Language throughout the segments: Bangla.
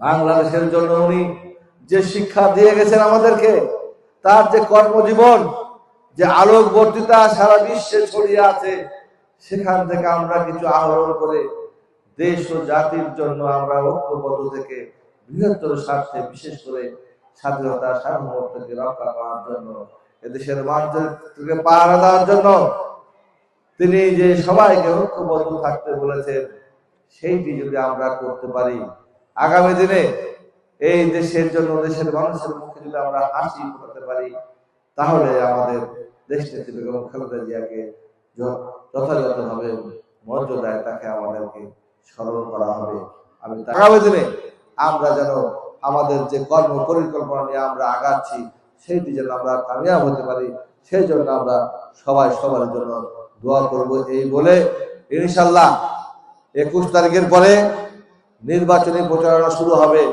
বাংলাদেশের জন্য উনি যে শিক্ষা দিয়ে গেছেন আমাদেরকে, তার যে কর্মজীবন, যে আলোক বর্তিতা সারা বিশ্বে ছড়িয়ে আছে, সেখান থেকে আমরা কিছু আহরণ করে দেশ ও জাতির জন্য আমরা ঐক্যবদ্ধ থেকে বৃহত্তর স্বার্থে, বিশেষ করে স্বাধীনতা সার্বভৌমত্বকে রক্ষা করার জন্য, এদেশের মানুষকে পাহারা দেওয়ার জন্য তিনি যে সবাইকে ঐক্যবদ্ধ থাকতে বলেছেন, সেইটি যদি আমরা করতে পারি আগামী দিনে এই দেশের জন্য, দেশের মানুষের মুখে যদি আমরা হাসি ফোটাতে পারি, তাহলে আমাদের দেশ নেত্রী বেগম খালেদা জিয়াকে যথাযথভাবে মর্যাদায় তাকে আমাদেরকে স্মরণ করা হবে। আমি আগামী দিনে আমরা যেন আমাদের যে কর্ম পরিকল্পনা নিয়ে আমরা আগাচ্ছি, সেইটি যেন আমরা কামিয়াব হতে পারি, সেই জন্য আমরা সবাই সবার জন্য দোয়া করব এই বলে। ইনশাল্লাহ একুশ তারিখের পরে নির্বাচনী প্রচারণা শুরু হবে,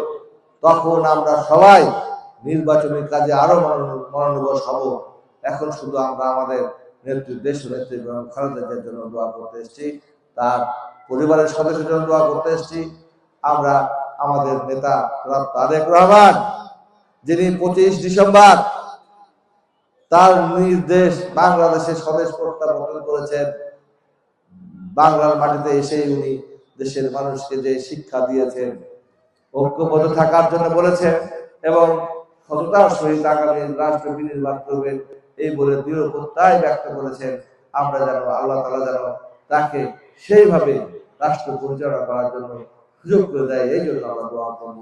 তখন আমরা সবাই নির্বাচনী কাজে আরও মনোন- মনোনিবেশ হব। এখন শুধু আমরা আমাদের নেত্রী দেশ নেত্রী এবং খালেদা জন্য দোয়া করতে এসেছি, তার পরিবারের সদস্যের জন্য দোয়া করতে এসেছি। আমরা আমাদের নেতা তারেক রহমান, যিনি পঁচিশ ডিসেম্বর তার নির্দেশ বাংলাদেশের স্বদেশ প্রত্যাবর্তন করেছেন। বাংলার মাটিতে এসেই উনি দেশের মানুষকে যে শিক্ষা দিয়েছেন, ঐক্যবদ্ধ থাকার জন্য বলেছেন এবং সততার সহিত আগামী রাষ্ট্র বিনির্মাণ করবেন এই বলে দৃঢ় প্রত্যয় ব্যক্ত করেছেন। আমরা যেন, আল্লাহ তালা যেন তাকে সেইভাবে রাষ্ট্র পরিচালনা করার জন্য সুযোগ করে দেয়, এই জন্য আমরা দোয়া করব।